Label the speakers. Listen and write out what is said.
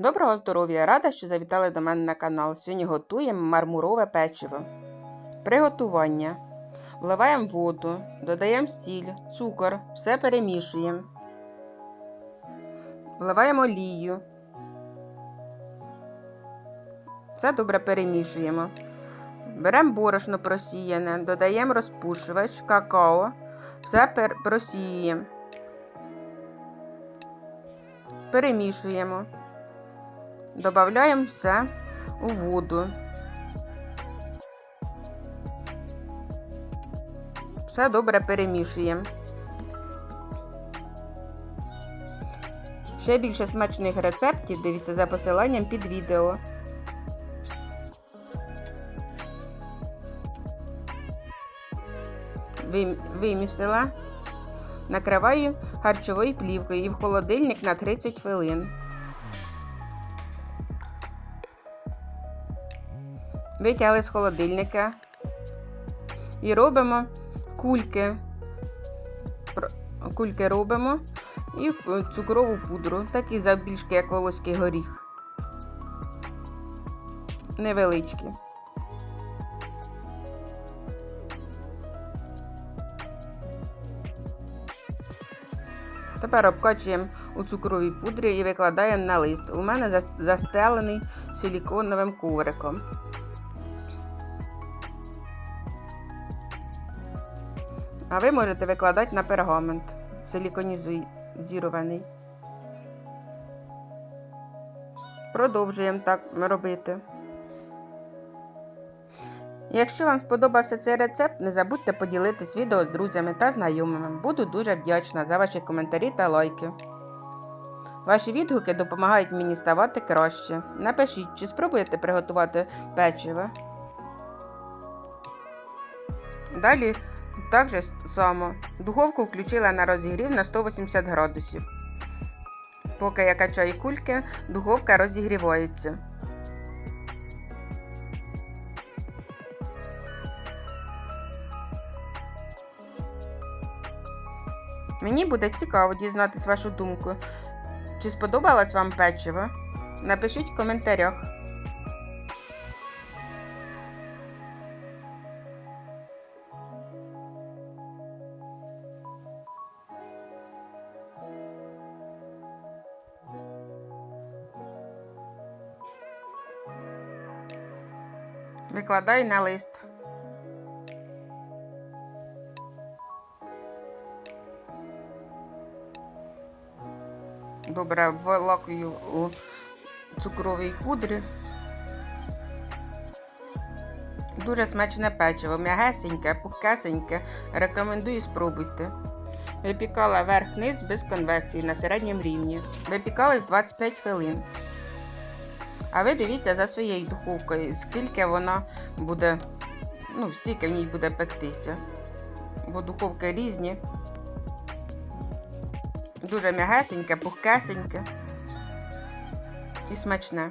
Speaker 1: Доброго здоров'я! Рада, що завітали до мене на канал. Сьогодні готуємо мармурове печиво. Приготування. Вливаємо воду, додаємо сіль, цукор, все перемішуємо. Вливаємо олію. Все добре перемішуємо. Беремо борошно просіяне, додаємо розпушувач, какао, все просіюємо. Перемішуємо. Добавляємо все у воду. Все добре перемішуємо. Ще більше смачних рецептів дивіться за посиланням під відео. Вимісила. Накриваю харчовою плівкою і в холодильник на 30 хвилин. Витягли з холодильника і робимо кульки. Кульки робимо і цукрову пудру, такі завбільшки, як волоський горіх. Невеличкі. Тепер обкачуємо у цукровій пудрі і викладаємо на лист. У мене застелений силіконовим ковриком. А ви можете викладати на пергамент силіконізований. Продовжуємо так робити. Якщо вам сподобався цей рецепт, не забудьте поділитись відео з друзями та знайомими. Буду дуже вдячна за ваші коментарі та лайки. Ваші відгуки допомагають мені ставати краще. Напишіть, чи спробуєте приготувати печиво. Далі так же само. Духовку включила на розігрів на 180 градусів. Поки я качаю кульки, духовка розігрівається. Мені буде цікаво дізнатись вашу думку. Чи сподобалось вам печиво? Напишіть в коментарях. Викладаю на лист. Добре обволакую у цукровій пудрі. Дуже смачне печиво, м'ягесеньке, пухкесеньке. Рекомендую спробуйте. Випікала верх-низ без конвекції на середньому рівні. Випікали 25 хвилин. А ви дивіться за своєю духовкою, скільки вона буде, ну, стільки в ній буде пектися. Бо духовки різні. Дуже м'ягесеньке, пухкесеньке і смачне.